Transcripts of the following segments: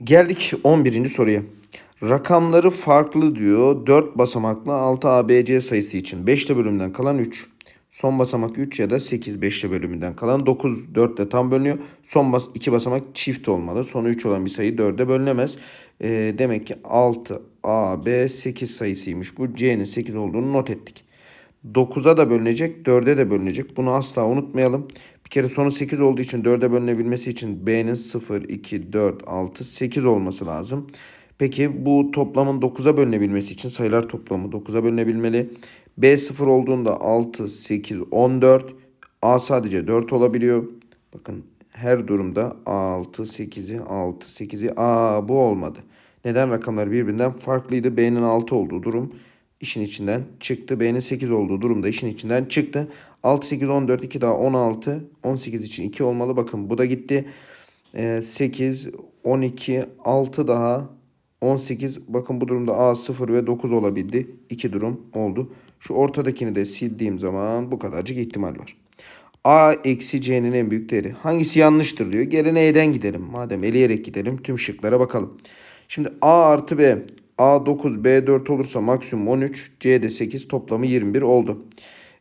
Geldik 11. soruya. Rakamları farklı diyor. 4 basamaklı 6 ABC sayısı için 5'te bölümden kalan 3. Son basamak 3 ya da 8 5'te bölümünden kalan 9 4 ile tam bölünüyor. Son bas 2 basamak çift olmalı. Sonu 3 olan bir sayı 4'e bölünemez. Ee, demek ki 6 AB 8 sayısıymış. Bu C'nin 8 olduğunu not ettik. 9'a da bölünecek, 4'e de bölünecek. Bunu asla unutmayalım. Kere sonu 8 olduğu için 4'e bölünebilmesi için B'nin 0, 2, 4, 6, 8 olması lazım. Peki bu toplamın 9'a bölünebilmesi için sayılar toplamı 9'a bölünebilmeli. B 0 olduğunda 6, 8, 14. A sadece 4 olabiliyor. Bakın her durumda A6, 8'i, 6, 8'i. Aa bu olmadı. Neden rakamlar birbirinden farklıydı? B'nin 6 olduğu durum işin içinden çıktı. B'nin 8 olduğu durumda işin içinden çıktı. 6, 8, 14, 2 daha 16. 18 için 2 olmalı. Bakın bu da gitti. Ee, 8, 12, 6 daha 18. Bakın bu durumda A 0 ve 9 olabildi. 2 durum oldu. Şu ortadakini de sildiğim zaman bu kadarcık ihtimal var. A eksi C'nin en büyük değeri. Hangisi yanlıştır diyor. Gelene E'den gidelim. Madem eleyerek gidelim tüm şıklara bakalım. Şimdi A artı B. A 9, B 4 olursa maksimum 13. C de 8 toplamı 21 oldu.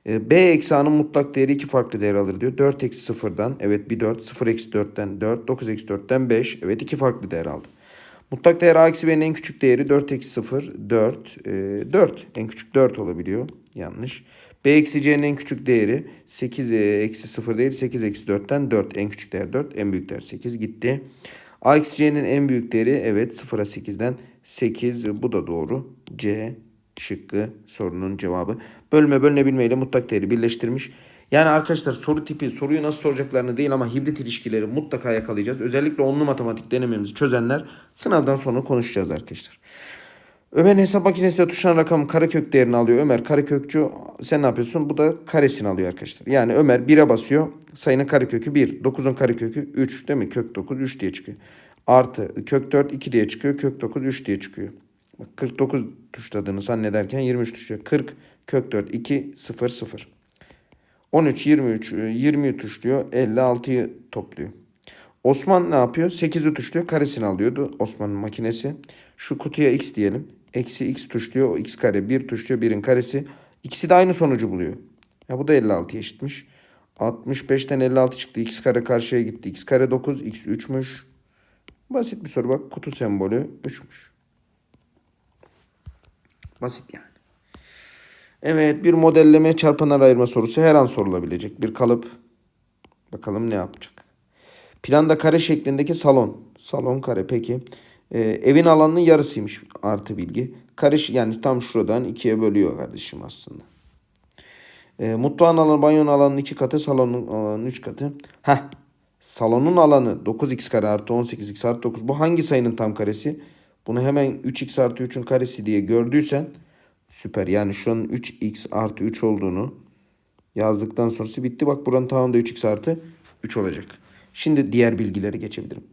E, B eksi A'nın mutlak değeri iki farklı değer alır diyor. 4 eksi 0'dan evet bir 4. 0 eksi 4'ten 4. 9 eksi 4'ten 5. Evet iki farklı değer aldı. Mutlak değer A eksi B'nin en küçük değeri 4 eksi 0. 4. E, 4. En küçük 4 olabiliyor. Yanlış. B eksi C'nin en küçük değeri 8 eksi 0 değil 8 eksi 4'ten 4. En küçük değer 4. En büyük değer 8 gitti. A eksi C'nin en büyük değeri evet 0'a 8'den 8. Bu da doğru. C şıkkı sorunun cevabı. Bölme bölünebilmeyle mutlak değeri birleştirmiş. Yani arkadaşlar soru tipi soruyu nasıl soracaklarını değil ama hibrit ilişkileri mutlaka yakalayacağız. Özellikle onlu matematik denememizi çözenler sınavdan sonra konuşacağız arkadaşlar. Ömer'in hesap makinesiyle tuşlanan rakam karekök değerini alıyor. Ömer karekökçü sen ne yapıyorsun? Bu da karesini alıyor arkadaşlar. Yani Ömer 1'e basıyor. Sayının karekökü 1. 9'un karekökü 3 değil mi? Kök 9 3 diye çıkıyor. Artı kök 4 2 diye çıkıyor. Kök 9 3 diye çıkıyor. Bak 49 tuşladığını zannederken 23 tuşluyor. 40 kök 4 2 0 0. 13 23 20'yi tuşluyor. 56'yı topluyor. Osman ne yapıyor? 8'i tuşluyor. Karesini alıyordu Osman'ın makinesi. Şu kutuya x diyelim. Eksi x tuşluyor. O x kare 1 tuşluyor. 1'in karesi. İkisi de aynı sonucu buluyor. Ya bu da 56 eşitmiş. 65'ten 56 çıktı. x kare karşıya gitti. x kare 9. x 3'müş. Basit bir soru bak. Kutu sembolü 3'müş. Basit yani. Evet bir modelleme çarpanlar ayırma sorusu her an sorulabilecek. Bir kalıp. Bakalım ne yapacak. Planda kare şeklindeki salon. Salon kare peki. Ee, evin alanının yarısıymış artı bilgi. Karış yani tam şuradan ikiye bölüyor kardeşim aslında. Ee, mutfağın alanı, banyonun alanının iki katı, salonun alanının üç katı. Heh. Salonun alanı 9x kare artı 18x artı 9. Bu hangi sayının tam karesi? Bunu hemen 3x artı 3'ün karesi diye gördüysen süper. Yani şuranın 3x artı 3 olduğunu yazdıktan sonrası bitti. Bak buranın tamamı da 3x artı 3 olacak. Şimdi diğer bilgileri geçebilirim.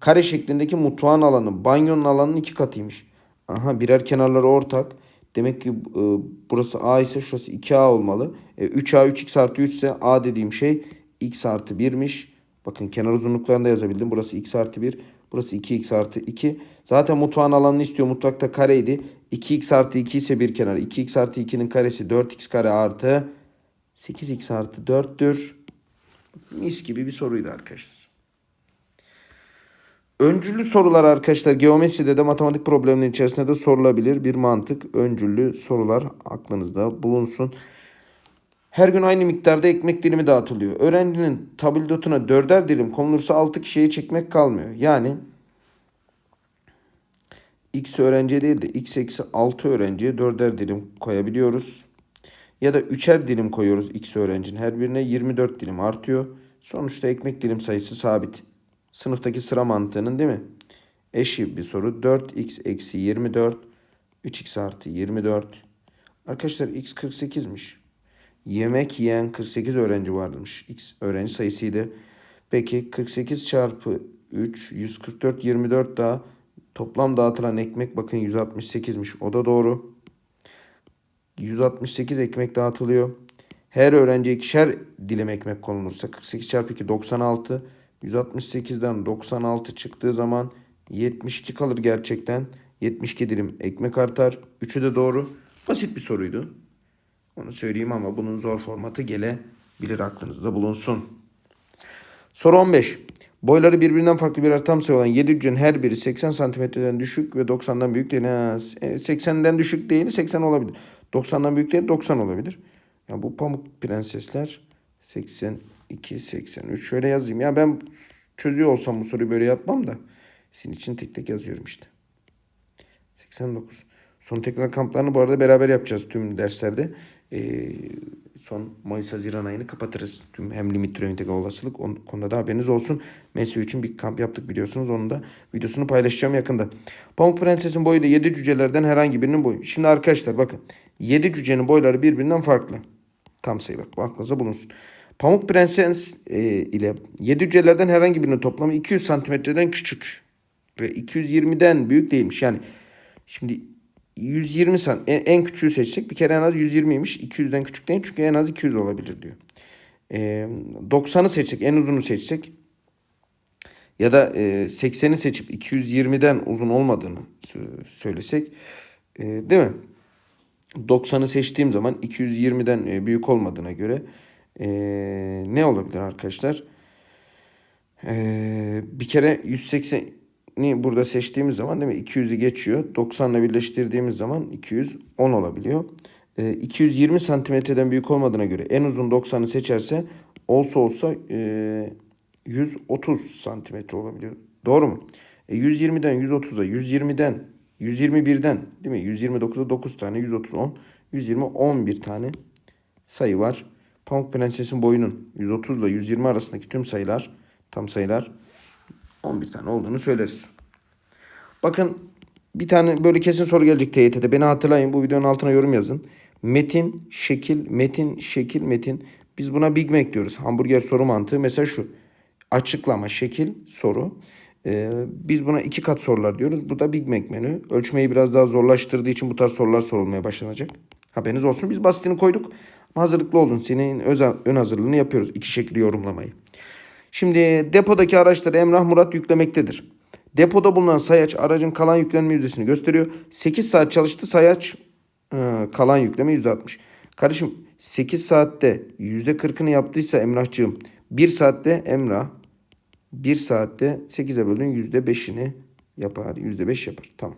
Kare şeklindeki mutfağın alanı banyonun alanının iki katıymış. Aha birer kenarları ortak. Demek ki e, burası A ise şurası 2A olmalı. E, 3A 3x artı 3 ise A dediğim şey x artı 1'miş. Bakın kenar uzunluklarını da yazabildim. Burası x artı 1. Burası 2x artı 2. Zaten mutfağın alanını istiyor. Mutfakta kareydi. 2x artı 2 ise bir kenar. 2x artı 2'nin karesi 4x kare artı 8x artı 4'tür. Mis gibi bir soruydu arkadaşlar. Öncüllü sorular arkadaşlar geometride de matematik probleminin içerisinde de sorulabilir bir mantık. Öncüllü sorular aklınızda bulunsun. Her gün aynı miktarda ekmek dilimi dağıtılıyor. Öğrencinin tabildotuna dörder dilim konulursa altı kişiyi çekmek kalmıyor. Yani x öğrenciye değil de x eksi 6 öğrenciye dörder dilim koyabiliyoruz. Ya da üçer dilim koyuyoruz x öğrencinin her birine 24 dilim artıyor. Sonuçta ekmek dilim sayısı sabit. Sınıftaki sıra mantığının değil mi? Eşi bir soru. 4x eksi 24. 3x artı 24. Arkadaşlar x 48'miş. Yemek yiyen 48 öğrenci varmış. X öğrenci sayısıydı. Peki 48 çarpı 3 144 24 daha toplam dağıtılan ekmek bakın 168'miş. O da doğru. 168 ekmek dağıtılıyor. Her öğrenciye ikişer dilim ekmek konulursa 48 çarpı 2 96. 168'den 96 çıktığı zaman 72 kalır gerçekten. 72 dilim ekmek artar. Üçü de doğru. Basit bir soruydu. Onu söyleyeyim ama bunun zor formatı gelebilir aklınızda bulunsun. Soru 15. Boyları birbirinden farklı birer tam sayı olan 7 hücrenin her biri 80 santimetreden düşük ve 90'dan büyük değil. Ha, e, 80'den düşük değil 80 olabilir. 90'dan büyük değil 90 olabilir. Ya bu pamuk prensesler 82, 83 şöyle yazayım. Ya ben çözüyor olsam bu soruyu böyle yapmam da sizin için tek tek yazıyorum işte. 89. Son tekrar kamplarını bu arada beraber yapacağız tüm derslerde. Ee, son Mayıs Haziran ayını kapatırız. Tüm hem limit türev integral olasılık. O konuda da haberiniz olsun. MSU için bir kamp yaptık biliyorsunuz. Onun da videosunu paylaşacağım yakında. Pamuk Prenses'in boyu da 7 cücelerden herhangi birinin boyu. Şimdi arkadaşlar bakın. 7 cücenin boyları birbirinden farklı. Tam sayı bak. Bu aklınıza bulunsun. Pamuk Prenses e, ile 7 cücelerden herhangi birinin toplamı 200 santimetreden küçük. Ve 220'den büyük değilmiş. Yani şimdi 120 san en, en küçüğü seçsek bir kere en az 120'ymiş. 200'den küçük değil çünkü en az 200 olabilir diyor. Ee, 90'ı seçsek en uzunu seçsek ya da e, 80'i seçip 220'den uzun olmadığını sö- söylesek e, değil mi? 90'ı seçtiğim zaman 220'den e, büyük olmadığına göre e, ne olabilir arkadaşlar? E, bir kere 180'i burada seçtiğimiz zaman değil mi? 200'ü geçiyor. 90 ile birleştirdiğimiz zaman 210 olabiliyor. E, 220 santimetreden büyük olmadığına göre en uzun 90'ı seçerse olsa olsa e, 130 santimetre olabiliyor. Doğru mu? E, 120'den 130'a 120'den 121'den değil mi? 129'a 9 tane 130 10 120 11 tane sayı var. Pamuk Prenses'in boyunun 130 ile 120 arasındaki tüm sayılar tam sayılar 11 tane olduğunu söyleriz. Bakın bir tane böyle kesin soru gelecek TYT'de. Beni hatırlayın bu videonun altına yorum yazın. Metin, şekil, metin, şekil, metin. Biz buna Big Mac diyoruz. Hamburger soru mantığı mesela şu. Açıklama, şekil, soru. Ee, biz buna iki kat sorular diyoruz. Bu da Big Mac menü. Ölçmeyi biraz daha zorlaştırdığı için bu tarz sorular sorulmaya başlanacak. Haberiniz olsun. Biz basitini koyduk. Ama hazırlıklı olun. Senin özel, ön hazırlığını yapıyoruz. İki şekli yorumlamayı. Şimdi depodaki araçları Emrah Murat yüklemektedir. Depoda bulunan sayaç aracın kalan yüklenme yüzdesini gösteriyor. 8 saat çalıştı sayaç e, kalan yükleme %60. Kardeşim 8 saatte %40'ını yaptıysa Emrahcığım 1 saatte Emrah 1 saatte 8'e bölün %5'ini yapar. %5 yapar. Tamam.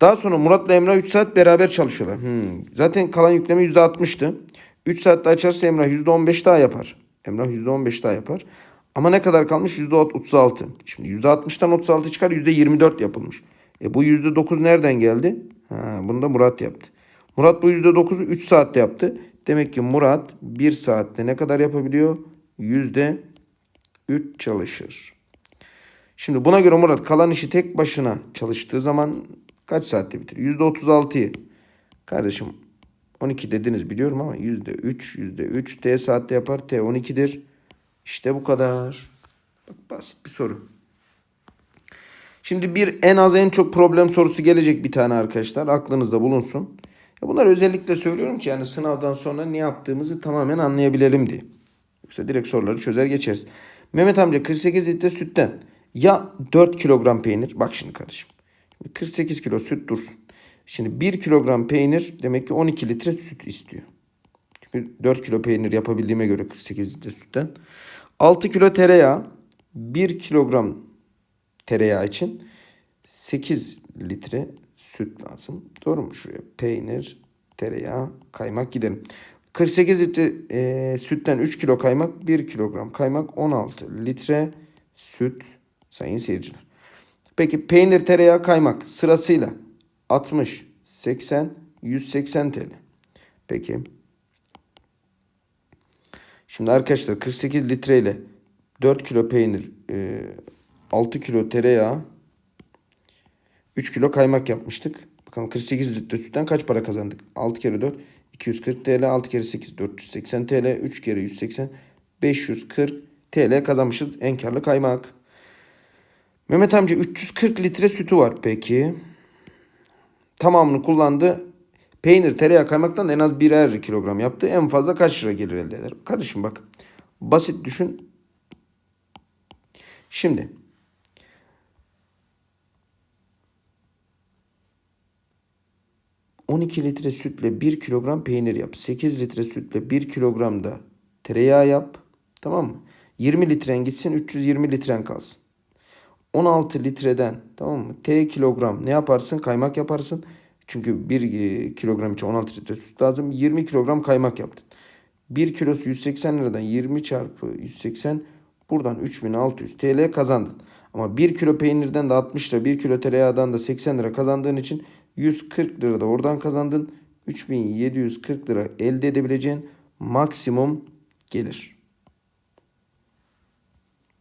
Daha sonra Murat'la Emrah 3 saat beraber çalışıyorlar. Hmm. Zaten kalan yükleme %60'tı. 3 saatte açarsa Emrah %15 daha yapar. Emrah %15 daha yapar. Ama ne kadar kalmış? %36. Şimdi %60'tan 36 çıkar %24 yapılmış. E bu %9 nereden geldi? Ha, bunu da Murat yaptı. Murat bu %9'u 3 saatte yaptı. Demek ki Murat 1 saatte ne kadar yapabiliyor? %3 çalışır. Şimdi buna göre Murat kalan işi tek başına çalıştığı zaman kaç saatte bitirir? %36'yı. Kardeşim 12 dediniz biliyorum ama %3, %3 T saatte yapar. T 12'dir. İşte bu kadar. Bak basit bir soru. Şimdi bir en az en çok problem sorusu gelecek bir tane arkadaşlar. Aklınızda bulunsun. Bunları özellikle söylüyorum ki yani sınavdan sonra ne yaptığımızı tamamen anlayabilelim diye. Yoksa direkt soruları çözer geçeriz. Mehmet amca 48 litre sütten ya 4 kilogram peynir. Bak şimdi kardeşim. 48 kilo süt dursun. Şimdi 1 kilogram peynir demek ki 12 litre süt istiyor. Çünkü 4 kilo peynir yapabildiğime göre 48 litre sütten. 6 kilo tereyağı 1 kilogram tereyağı için 8 litre süt lazım. Doğru mu? Şuraya peynir, tereyağı, kaymak gidelim. 48 litre e, sütten 3 kilo kaymak, 1 kilogram kaymak, 16 litre süt sayın seyirciler. Peki peynir, tereyağı, kaymak sırasıyla 60, 80, 180 TL. Peki. Şimdi arkadaşlar 48 litre ile 4 kilo peynir, e, 6 kilo tereyağı, 3 kilo kaymak yapmıştık. Bakalım 48 litre sütten kaç para kazandık? 6 kere 4 240 TL, 6 kere 8 480 TL, 3 kere 180 540 TL kazanmışız en karlı kaymak. Mehmet amca 340 litre sütü var peki tamamını kullandı. Peynir, tereyağı, kaymaktan en az birer kilogram yaptı. En fazla kaç lira gelir elde eder? Kardeşim bak. Basit düşün. Şimdi ...12 litre sütle 1 kilogram peynir yap. 8 litre sütle 1 kilogram da tereyağı yap. Tamam mı? 20 litren gitsin 320 litren kalsın. 16 litreden tamam mı? T kilogram ne yaparsın? Kaymak yaparsın. Çünkü 1 kilogram için 16 litre süt lazım. 20 kilogram kaymak yaptın. 1 kilosu 180 liradan 20 çarpı 180 buradan 3600 TL kazandın. Ama 1 kilo peynirden de 60 lira 1 kilo tereyağdan da 80 lira kazandığın için 140 lira da oradan kazandın. 3740 lira elde edebileceğin maksimum gelir.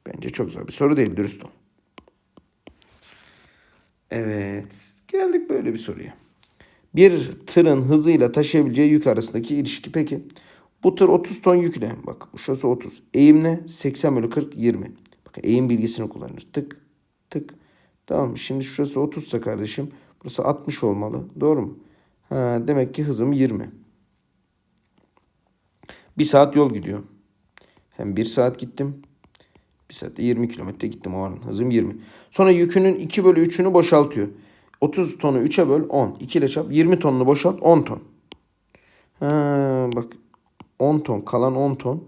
Bence çok zor bir soru değil dürüst ol. Evet. Geldik böyle bir soruya. Bir tırın hızıyla taşıyabileceği yük arasındaki ilişki. Peki bu tır 30 ton yükle. Bak şurası 30. Eğim ne? 80 bölü 40 20. Bakın eğim bilgisini kullanıyoruz. Tık tık. Tamam Şimdi şurası 30 ise kardeşim. Burası 60 olmalı. Doğru mu? Ha, demek ki hızım 20. Bir saat yol gidiyor. Hem bir saat gittim. Bir saatte 20 kilometre gittim o an. Hızım 20. Sonra yükünün 2 bölü 3'ünü boşaltıyor. 30 tonu 3'e böl 10. 2 ile çarp 20 tonunu boşalt 10 ton. Ha, bak 10 ton kalan 10 ton.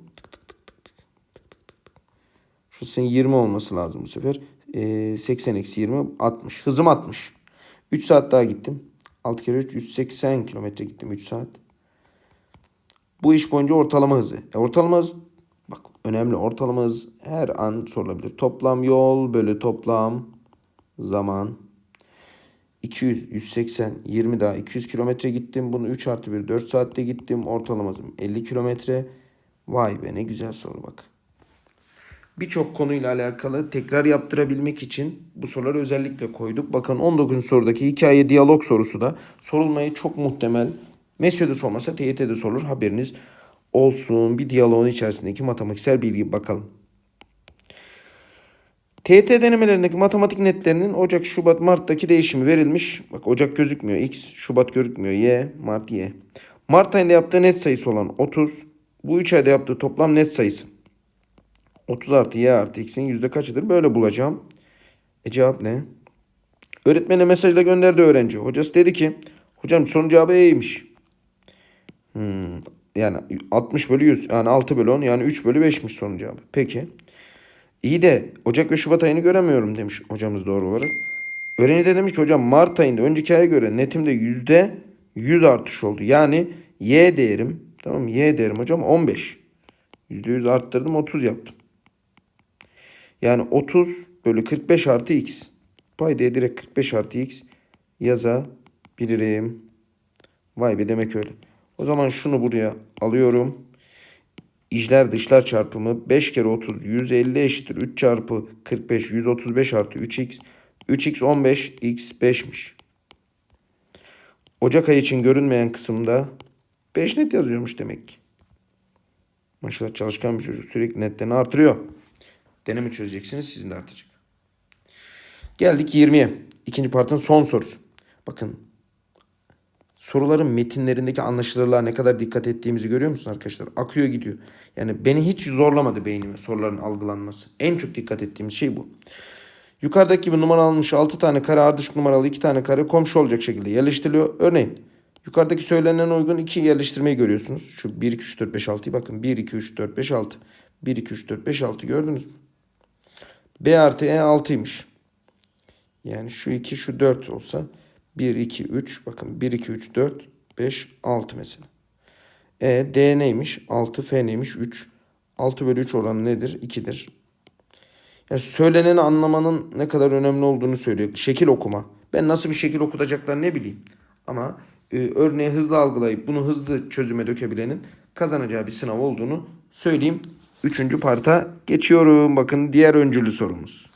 Şurasının 20 olması lazım bu sefer. Ee, 80 eksi 20 60. Hızım 60. 3 saat daha gittim. 6 kere 3 180 kilometre gittim 3 saat. Bu iş boyunca ortalama hızı. E, ortalama hız önemli ortalama hız her an sorulabilir. Toplam yol bölü toplam zaman 200, 180, 20 daha 200 kilometre gittim. Bunu 3 artı 1, 4 saatte gittim. Ortalamasım 50 kilometre. Vay be ne güzel soru bak. Birçok konuyla alakalı tekrar yaptırabilmek için bu soruları özellikle koyduk. Bakın 19. sorudaki hikaye diyalog sorusu da sorulmayı çok muhtemel. MESYO'da sormasa TYT'de sorulur haberiniz olsun. Bir diyaloğun içerisindeki matematiksel bilgi bakalım. TYT denemelerindeki matematik netlerinin Ocak, Şubat, Mart'taki değişimi verilmiş. Bak Ocak gözükmüyor. X, Şubat gözükmüyor. Y, Mart, Y. Mart ayında yaptığı net sayısı olan 30. Bu 3 ayda yaptığı toplam net sayısı. 30 artı Y artı X'in yüzde kaçıdır? Böyle bulacağım. E cevap ne? Öğretmene mesajla gönderdi öğrenci. Hocası dedi ki hocam sorun cevabı E'ymiş. Hmm, yani 60 bölü 100 yani 6 bölü 10 yani 3 bölü 5'miş sorun cevabı. Peki. İyi de Ocak ve Şubat ayını göremiyorum demiş hocamız doğru olarak. Öğrenci de demiş ki hocam Mart ayında önceki aya göre netimde yüzde 100 artış oldu. Yani Y değerim tamam? Y değerim hocam 15. Yüzde 100 arttırdım 30 yaptım. Yani 30 bölü 45 artı x. Paydaya direkt 45 artı x yazabilirim. Vay be demek öyle. O zaman şunu buraya alıyorum. İçler dışlar çarpımı 5 kere 30 150 eşittir. 3 çarpı 45 135 artı 3x. 3x 15 x 5'miş. Ocak ayı için görünmeyen kısımda 5 net yazıyormuş demek ki. Maşallah çalışkan bir çocuk sürekli netlerini artırıyor. Deneme çözeceksiniz sizin de artacak. Geldik 20'ye. İkinci partın son sorusu. Bakın soruların metinlerindeki anlaşılırlığa ne kadar dikkat ettiğimizi görüyor musunuz arkadaşlar? Akıyor gidiyor. Yani beni hiç zorlamadı beynime soruların algılanması. En çok dikkat ettiğim şey bu. Yukarıdaki gibi numara alınmış 6 tane kare ardışık numaralı 2 tane kare komşu olacak şekilde yerleştiriliyor. Örneğin yukarıdaki söylenen uygun iki yerleştirmeyi görüyorsunuz. Şu 1, 2, 3, 4, 5, 6'yı bakın. 1, 2, 3, 4, 5, 6. 1, 2, 3, 4, 5, 6 gördünüz mü? B artı E 6'ymış. Yani şu 2 şu 4 olsa 1, 2, 3 bakın 1, 2, 3, 4, 5, 6 mesela. E D neymiş? 6 F neymiş? 3. 6 bölü 3 oranı nedir? 2'dir. Yani söyleneni anlamanın ne kadar önemli olduğunu söylüyor. Şekil okuma. Ben nasıl bir şekil okutacaklar ne bileyim. Ama e, örneği hızlı algılayıp bunu hızlı çözüme dökebilenin kazanacağı bir sınav olduğunu söyleyeyim. Üçüncü parta geçiyorum. Bakın diğer öncülü sorumuz.